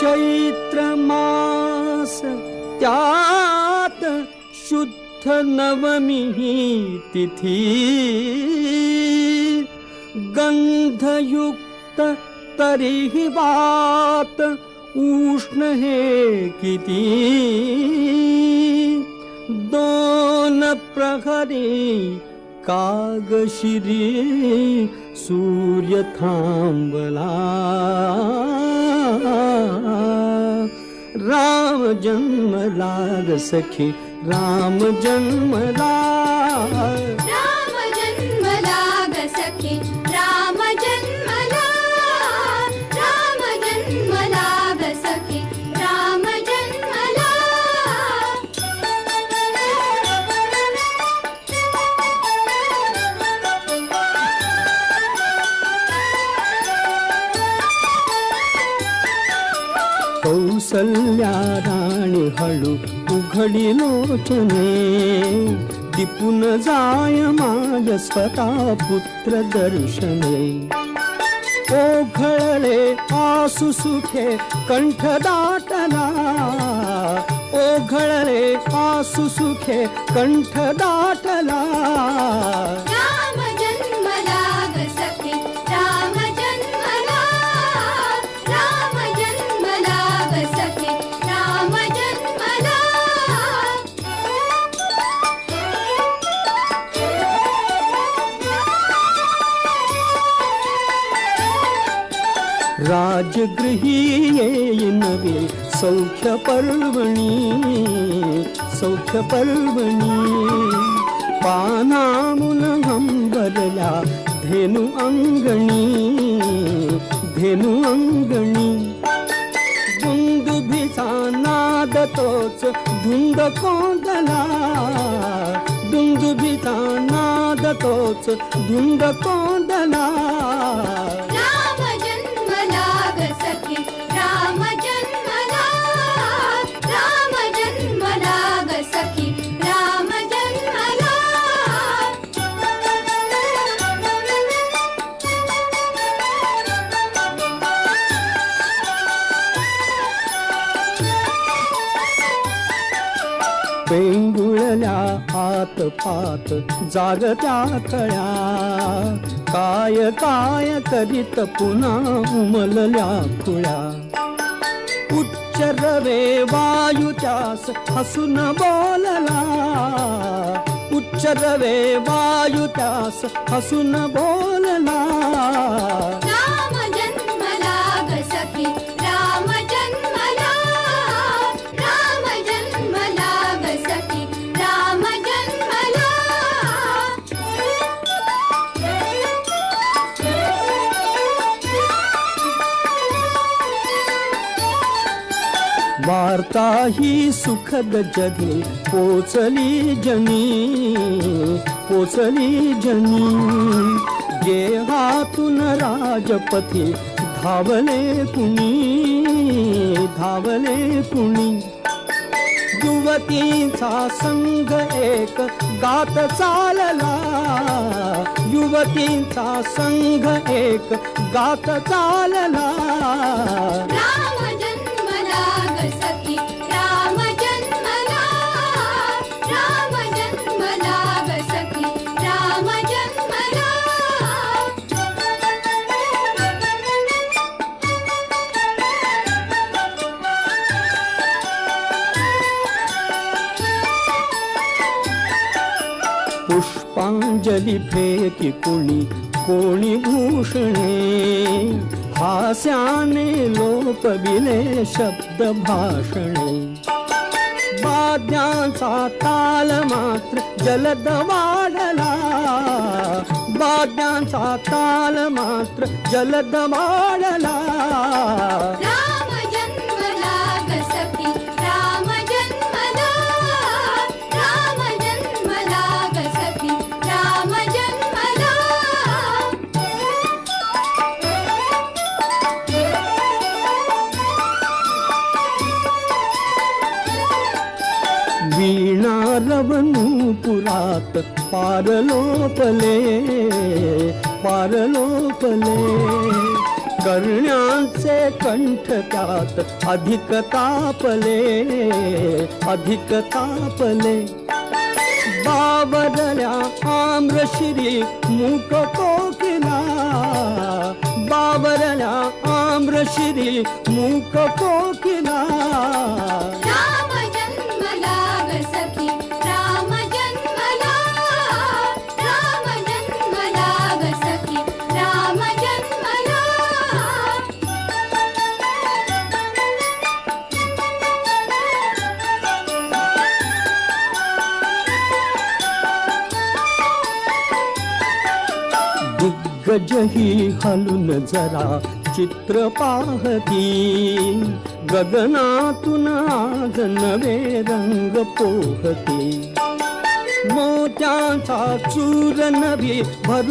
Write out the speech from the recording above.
चैत्र मासत्याुद्ध नवमी तिथि गन्धयुक्त तरीही वात उष्ण हे किती दोन प्रहरी कागशिरी सूर्य थांबला। राम जन्मला ग सखी राम जन्मला कौसल्या राणी हळू उघडी लोचने टिपून जाय माझ स्वतः पुत्र दर्शने. ओघळले आसु सुखे कंठ दाटला ओघळले आसु सुखे कंठ दाटला. राजगृही येईनवे सौख्य पर्वणी सौख्य पर्वणी पानामुन हंबरल्या धेनु अंगणी धेनु अंगणी दुंदुभीचा नाद तोच धुंद कोंदला दुंदुभीचा पेंगुळल्या आत पात जागत्या थळ्या. काय काय करीत पुन्हा उमलल्या खुळ्या. उच्च रवे वायू त्यास हसून बोलला. उच्च रवे वायू त्यास हसून बोलला. वार्ता ही सुखद जनी पोचली जनी पोचली जनी. जे हातून राजपथी धावले कुणी धावले कुणी. युवतीचा संघ एक गात चालला युवतीचा संघ एक गात चालला. पुष्पांजली फेकी कुणी कोणी भूषणे. हास्याने लोकविले शब्द भाषणे. वाद्यांचा ताल मात्र जलद वाढला. वाद्यांचा ताल मात्र जलद वाढला. वीणा पुरात पारलोपले पारलोपले करण्याचे कंठ त्यात अधिक तापले अधिक तापले बावरल्या आम्रश्री मूक कोकिला बावरल्या आम्रश्री मूक कोकिला गजही हलून जरा चित्र पाहती. गगनातून आज नवे रंग पोहते. मोत्याचा चूर नवी भर